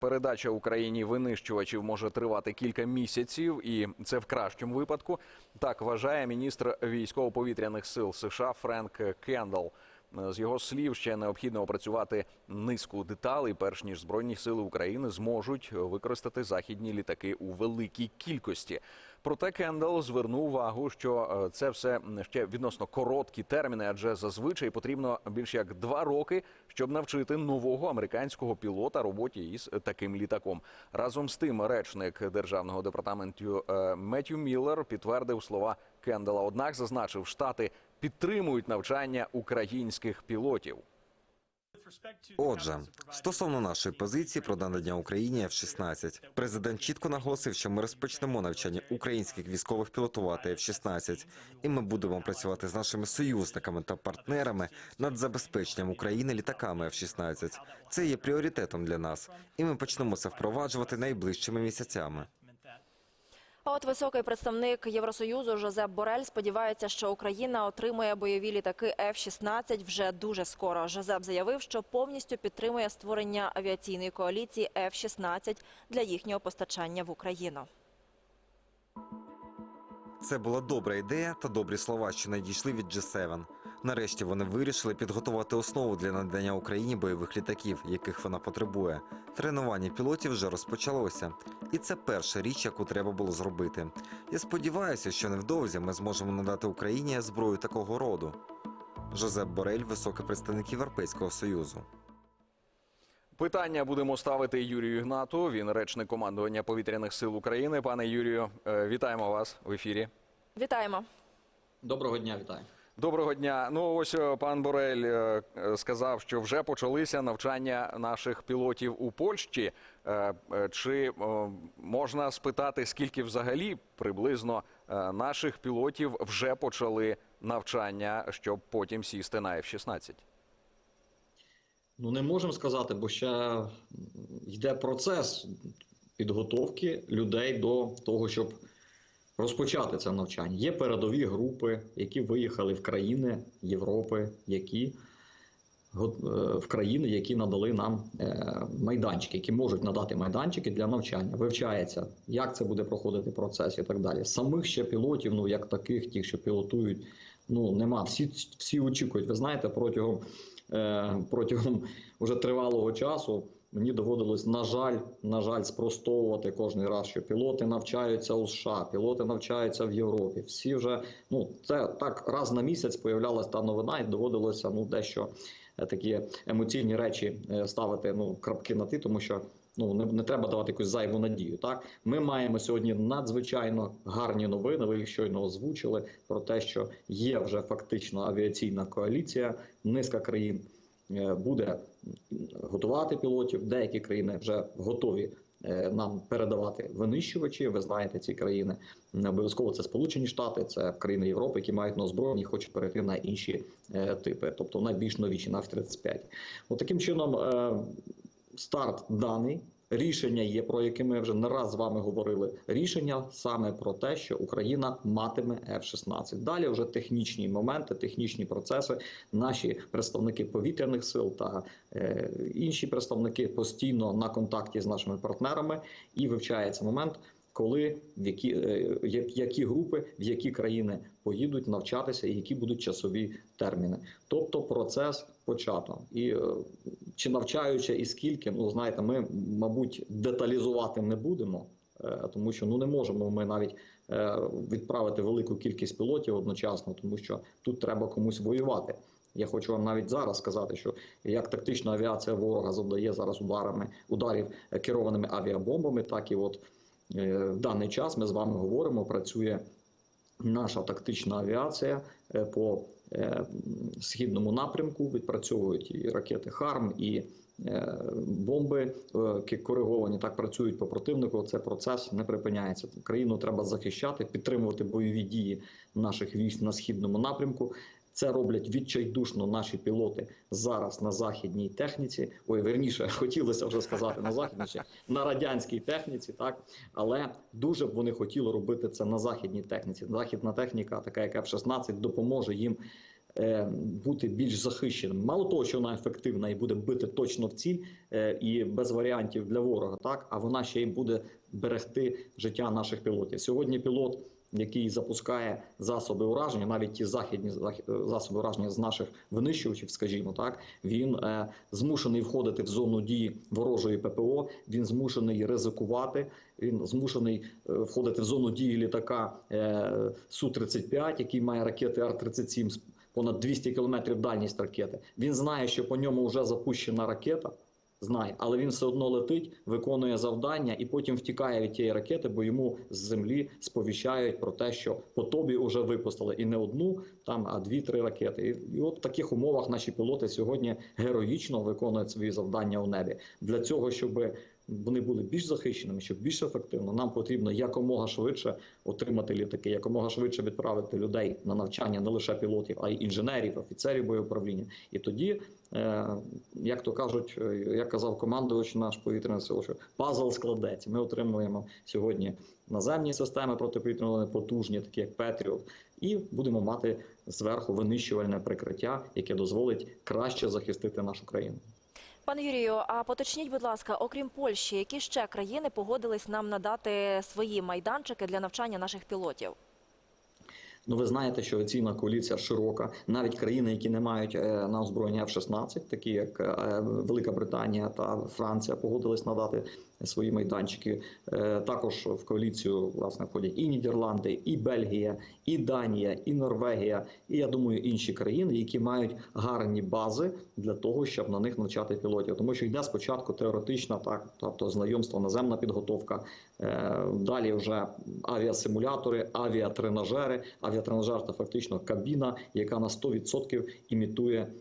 Передача Україні винищувачів може тривати кілька місяців, і це в кращому випадку. Так вважає міністр військово-повітряних сил США Френк Кендалл. З його слів, ще необхідно опрацювати низку деталей, перш ніж збройні сили України зможуть використати західні літаки у великій кількості. Проте Кендалл звернув увагу, що е, це все ще відносно короткі терміни, адже зазвичай потрібно більш як два роки, щоб навчити нового американського пілота роботі із таким літаком. Разом з тим, речник державного департаменту е, Меттью Міллер підтвердив слова Кендала. Однак зазначив, штати підтримують навчання українських пілотів. Отже, стосовно нашої позиції про надання Україні F-16, президент чітко наголосив, що ми розпочнемо навчання українських військових пілотувати F-16, і ми будемо працювати з нашими союзниками та партнерами над забезпеченням України літаками F-16. Це є пріоритетом для нас, і ми почнемо це впроваджувати найближчими місяцями. А от високий представник Євросоюзу Жозеп Борель сподівається, що Україна отримує бойові літаки F-16 вже дуже скоро. Жозеп заявив, що повністю підтримує створення авіаційної коаліції F-16 для їхнього постачання в Україну. Це була добра ідея та добрі слова, що надійшли від G7. Нарешті вони вирішили підготувати основу для надання Україні бойових літаків, яких вона потребує. Тренування пілотів вже розпочалося, і це перша річ, яку треба було зробити. Я сподіваюся, що невдовзі ми зможемо надати Україні зброю такого роду. Жозеп Борель, високий представник Європейського союзу. Питання будемо ставити Юрію Ігнату. Він речник командування повітряних сил України. Пане Юрію, е, вітаємо вас в ефірі. Вітаємо. Доброго дня, вітаю. Доброго дня. Ну ось е, пан Борель е, е, сказав, що вже почалися навчання наших пілотів у Польщі. Чи можна спитати, скільки взагалі приблизно наших пілотів вже почали навчання, щоб потім сісти на F-16? Ну не можемо сказати, бо ще йде процес підготовки людей до того, щоб розпочати це навчання. Є передові групи, які виїхали в країни Європи, які е, в країни, які надали нам е, майданчики, які можуть надати майданчики для навчання. Вивчається, як це буде проходити процес і так далі. Самих ще пілотів, ну як таких, ті, що пілотують, ну нема. Всі, всі очікують. Ви знаєте, протягом, е, протягом уже тривалого часу. Мені доводилось, на жаль, на жаль, спростовувати кожен раз, що пілоти навчаються у США, пілоти навчаються в Європі. Всі вже ну це так раз на місяць появлялася та новина, і доводилося ну дещо е, такі емоційні речі е, ставити ну крапки на ти, тому що ну не, не треба давати якусь зайву надію. Так ми маємо сьогодні надзвичайно гарні новини. Ви їх щойно озвучили про те, що є вже фактично авіаційна коаліція, низка країн буде готувати пілотів. Деякі країни вже готові е, нам передавати винищувачі. Ви знаєте, ці країни не обов'язково це Сполучені Штати, це країни Європи, які мають на озброєння хочуть перейти на інші е, типи, тобто найбільш новіші на F-35. От таким чином е, старт даний. Рішення є, про яке ми вже не раз з вами говорили. Рішення саме про те, що Україна матиме F-16. Далі вже технічні моменти, технічні процеси. Наші представники повітряних сил та е, інші представники постійно на контакті з нашими партнерами і вивчається момент. Коли в які, е, які групи в які країни поїдуть навчатися, і які будуть часові терміни, тобто процес почато і е, чи навчаючи і скільки, ну знаєте, ми мабуть деталізувати не будемо, е, тому що ну не можемо ми навіть відправити велику кількість пілотів одночасно, тому що тут треба комусь воювати. Я хочу вам навіть зараз сказати, що як тактична авіація ворога завдає зараз ударами ударів керованими авіабомбами, так і от в даний час ми з вами говоримо, працює наша тактична авіація е, по е, східному напрямку. Відпрацьовують і ракети ХАРМ, і е, бомби е, кориговані. Так працюють по противнику. Це процес не припиняється. Країну треба захищати, підтримувати бойові дії наших військ на східному напрямку. Це роблять відчайдушно наші пілоти зараз на західній техніці. Ой, верніше, хотілося вже сказати на західній, на радянській техніці, так але дуже б вони хотіли робити це на західній техніці. Західна техніка, така як F-16, допоможе їм е, бути більш захищеним. Мало того, що вона ефективна і буде бити точно в ціль е, і без варіантів для ворога, так а вона ще й буде берегти життя наших пілотів. Сьогодні пілот, який запускає засоби ураження, навіть ті західні зах- засоби ураження з наших винищувачів, скажімо так, він е, змушений входити в зону дії ворожої ППО. Він змушений ризикувати. Він змушений е, входити в зону дії літака е, су 35 який має ракети Ар-37 з понад 200 кілометрів дальність ракети. Він знає, що по ньому вже запущена ракета. Знає, але він все одно летить, виконує завдання і потім втікає від тієї ракети, бо йому з землі сповіщають про те, що по тобі вже випустили і не одну, там а дві-три ракети. І, і от в таких умовах наші пілоти сьогодні героїчно виконують свої завдання у небі. Для цього, щоб вони були більш захищеними, щоб більш ефективно, нам потрібно якомога швидше отримати літаки, якомога швидше відправити людей на навчання не лише пілотів, а й інженерів, офіцерів боєуправління. І тоді, е, як то кажуть, е, як казав командувач наш повітряний сил, що пазл складеться. Ми отримуємо сьогодні наземні системи протиповітряної потужні, такі як Петріот, і будемо мати зверху винищувальне прикриття, яке дозволить краще захистити нашу країну. Пане Юрію, а поточніть, будь ласка, окрім Польщі, які ще країни погодились нам надати свої майданчики для навчання наших пілотів? Ну, ви знаєте, що оцінна коаліція широка. Навіть країни, які не мають е, на озброєння F-16, такі як е, Велика Британія та Франція, погодились надати свої майданчики. Е, Також в коаліцію власне входять і Нідерланди, і Бельгія, і Данія, і Норвегія, і я думаю, інші країни, які мають гарні бази для того, щоб на них навчати пілотів. Тому що йде спочатку теоретична, так тобто знайомство, наземна підготовка. Е, Далі вже авіасимулятори, авіатренажери. Авіатренажер це фактично кабіна, яка на 100% імітує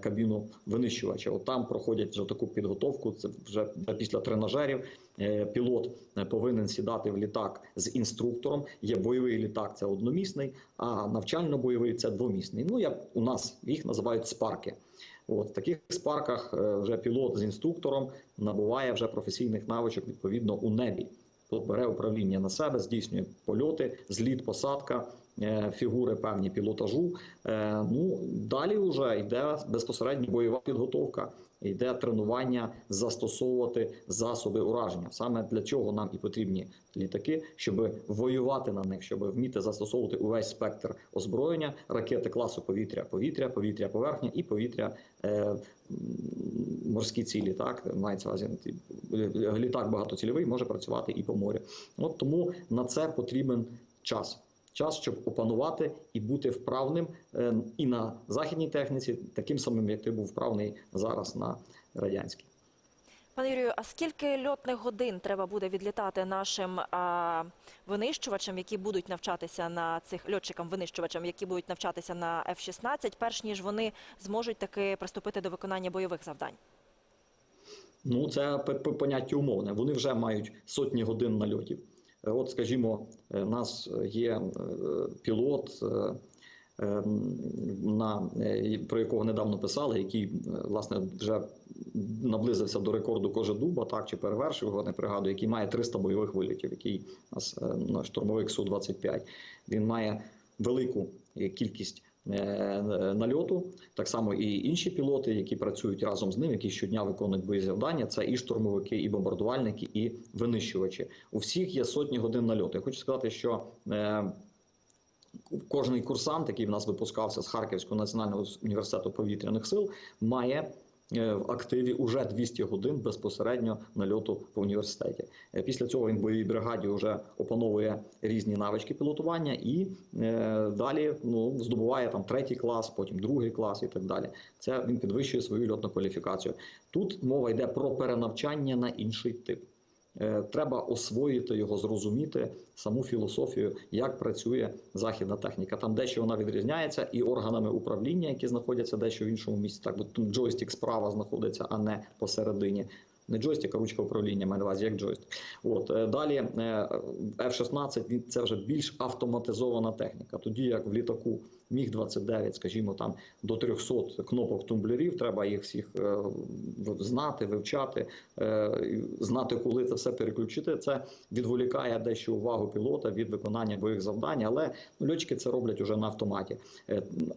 кабіну винищувача. От там проходять вже таку підготовку. Це вже після тренажерів. Е, Пілот е, повинен сідати в літак з інструктором. Є бойовий літак, це одномісний, а навчально-бойовий це двомісний. Ну я у нас їх називають спарки. От в таких спарках е, вже пілот з інструктором набуває вже професійних навичок відповідно у небі. Бере управління на себе, здійснює польоти, зліт, посадка, е, фігури певні пілотажу. Е, Ну далі вже йде безпосередньо бойова підготовка, йде тренування застосовувати засоби ураження. Саме для чого нам і потрібні літаки, щоб воювати на них, щоб вміти застосовувати увесь спектр озброєння, ракети класу повітря, повітря, повітря, поверхня і повітря е, морські цілі, так літак багатоцільовий може працювати і по морю. От тому на це потрібен час. Час, щоб опанувати і бути вправним е, і на західній техніці, таким самим, як ти був вправний зараз на радянській. Пане Юрію, а скільки льотних годин треба буде відлітати нашим а, винищувачам, які будуть навчатися на цих льотчикам винищувачам, які будуть навчатися на F-16, перш ніж вони зможуть таки приступити до виконання бойових завдань? Ну, це поняття умовне. Вони вже мають сотні годин нальотів. Е, От, скажімо, е, у нас є е, пілот, е, е, на, е, про якого недавно писали, який е, власне вже наблизився до рекорду Кожедуба, так чи перевершив його, не пригадую, який має 300 бойових вилітів, який у нас е, на штурмовик Су-25. Він має велику е, кількість е, нальоту. Так само і інші пілоти, які працюють разом з ним, які щодня виконують бої завдання. Це і штурмовики, і бомбардувальники, і винищувачі. У всіх є сотні годин нальоту. Я хочу сказати, що е, кожний курсант, який в нас випускався з Харківського національного університету повітряних сил, має е, в активі уже 200 годин безпосередньо нальоту в університеті. Е, Після цього він в бойовій бригаді вже опановує різні навички пілотування і е, далі ну, здобуває там третій клас, потім другий клас і так далі. Це він підвищує свою льотну кваліфікацію. Тут мова йде про перенавчання на інший тип. Е, Треба освоїти його, зрозуміти саму філософію, як працює західна техніка. Там дещо вона відрізняється і органами управління, які знаходяться дещо в іншому місці. Так, бо джойстик справа знаходиться, а не посередині. Не джойстик, а ручка управління маю на увазі, як джойстик. От е, далі е, F-16 це вже більш автоматизована техніка. Тоді як в літаку Міг 29 скажімо, там до 300 кнопок тумблерів. Треба їх всіх е, знати, вивчати, знати, коли це все переключити. Це відволікає дещо увагу пілота від виконання бойових завдань, але ну, льотчики це роблять уже на автоматі.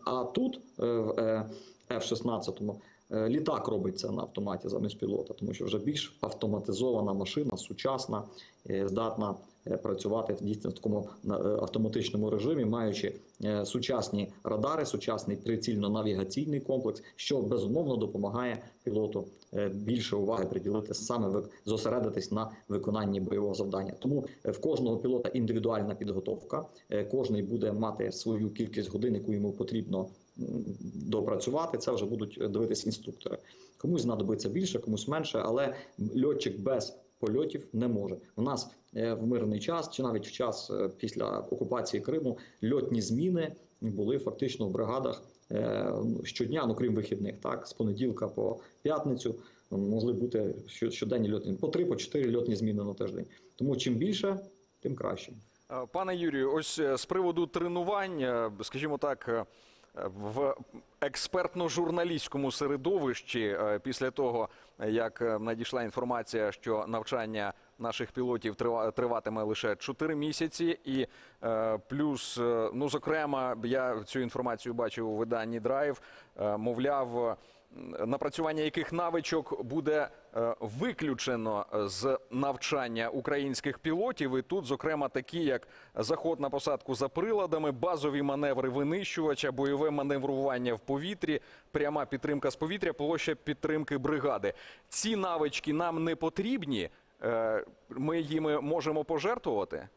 А тут в е, F-16 е, літак робить це на автоматі замість пілота, тому що вже більш автоматизована машина, сучасна, е, здатна е, працювати дійсно в такому е, автоматичному режимі, маючи е, сучасні радари, сучасний прицільно-навігаційний комплекс, що безумовно допомагає пілоту е, більше уваги приділити саме зосередитись на виконанні бойового завдання. Тому е, в кожного пілота індивідуальна підготовка. Е, Кожний буде мати свою кількість годин, яку йому потрібно допрацювати. Це вже будуть дивитись інструктори. Комусь знадобиться більше, комусь менше, але льотчик без польотів не може. У нас е, в мирний час, чи навіть в час е, після окупації Криму, льотні зміни були фактично в бригадах е, щодня, ну крім вихідних, так з понеділка по п'ятницю могли бути що- щоденні льотні по три, по чотири льотні зміни на тиждень. Тому чим більше, тим краще. Пане Юрію, ось з приводу тренувань, скажімо так, в експертно-журналістському середовищі, е, після того, як е, надійшла інформація, що навчання наших пілотів трива- триватиме лише 4 місяці, і е, плюс, ну зокрема, я цю інформацію бачив у виданні Драйв, мовляв. Напрацювання яких навичок буде виключено з навчання українських пілотів, і тут, зокрема, такі як заход на посадку за приладами, базові маневри винищувача, бойове маневрування в повітрі, пряма підтримка з повітря, площа підтримки бригади. Ці навички нам не потрібні. Е, Ми їми можемо пожертвувати.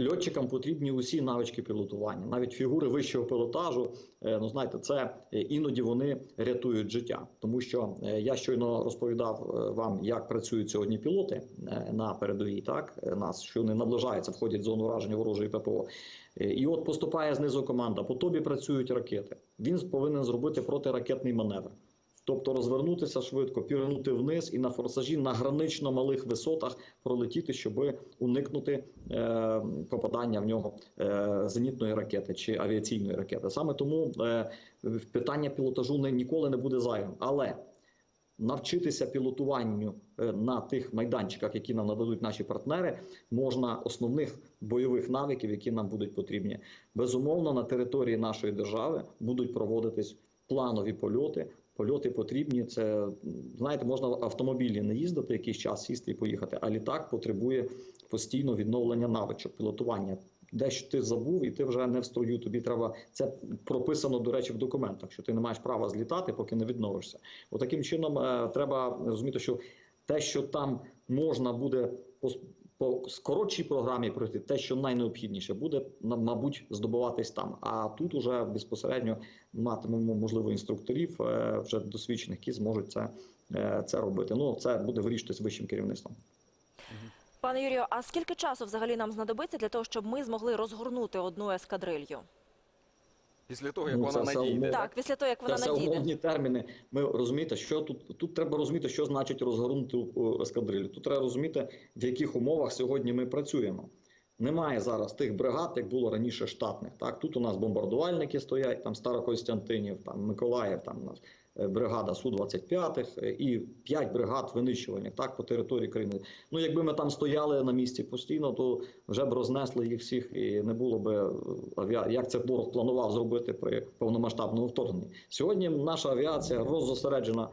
Льотчикам потрібні усі навички пілотування, навіть фігури вищого пілотажу. е, Ну знаєте, це е, іноді вони рятують життя, тому що е, я щойно розповідав вам, як працюють сьогодні пілоти на передовій. Так нас що вони наближаються, входять в зону ураження ворожої ППО. І от поступає знизу команда. По тобі працюють ракети. Він повинен зробити протиракетний маневр. Тобто розвернутися швидко, пірнути вниз і на форсажі на гранично малих висотах пролетіти, щоб уникнути е, попадання в нього е, зенітної ракети чи авіаційної ракети. Саме тому е, питання пілотажу не, ніколи не буде зайвим. Але навчитися пілотуванню е, на тих майданчиках, які нам нададуть наші партнери, можна основних бойових навиків, які нам будуть потрібні. Безумовно, на території нашої держави будуть проводитись планові польоти. Польоти потрібні. Це знаєте, можна в автомобілі не їздити якийсь час, сісти і поїхати. А літак потребує постійно відновлення навичок, пілотування. Дещо ти забув, і ти вже не в строю. Тобі треба це прописано, до речі, в документах, що ти не маєш права злітати, поки не відновишся. Отаким чином е, треба розуміти, що те, що там можна буде по, скоротшій програмі пройти, те, що найнеобхідніше, буде мабуть здобуватись там. А тут уже безпосередньо матимемо можливо інструкторів е, вже досвідчених, які зможуть це, е, це робити. Ну це буде вирішитись вищим керівництвом. Пане Юрію, а скільки часу взагалі нам знадобиться для того, щоб ми змогли розгорнути одну ескадрилью? Після того, як Ну, вона це надійде. Так, після того, як вона Це надійде. умовні терміни. Ми розумієте, що тут тут треба розуміти, що значить розгорнути о, ескадрилю. Тут треба розуміти, в яких умовах сьогодні ми працюємо. Немає зараз тих бригад, як було раніше штатних. Так тут у нас бомбардувальники стоять, там Старокостянтинів, там Миколаїв, там у нас е, бригада су 25 і 5 бригад винищувальних так по території країни. Ну якби ми там стояли на місці постійно, то вже б рознесли їх всіх і не було б е, авіа... як це ворог планував зробити при повномасштабному вторгненні. Сьогодні наша авіація роззосереджена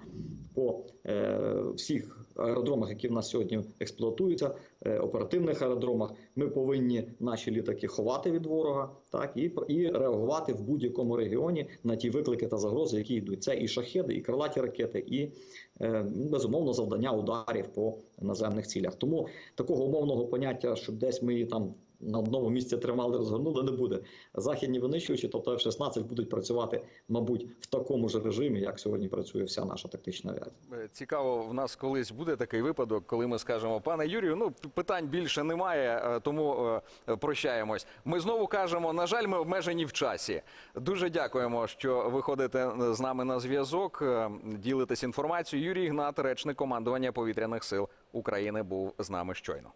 по е, всіх аеродромах, які в нас сьогодні експлуатуються, е, оперативних аеродромах. Ми повинні наші літаки ховати від ворога, так і, і реагувати в будь-якому регіоні на ті виклики та загрози, які йдуть. Це і шахеди, і крилаті ракети, і е, ну, безумовно завдання ударів по наземних цілях. Тому такого умовного поняття, щоб десь ми там на одному місці тримали, розгорнули, не буде. Західні винищувачі, тобто F-16, будуть працювати, мабуть, в такому ж режимі, як сьогодні працює вся наша тактична авіація. Е, Цікаво, в нас колись буде такий випадок, коли ми скажемо, пане Юрію, ну питань більше немає, е, тому е, прощаємось. Ми знову кажемо, на жаль, ми обмежені в часі. Дуже дякуємо, що виходите з нами на зв'язок, ділитесь інформацією. Юрій Ігнат, речник командування повітряних сил України, був з нами щойно.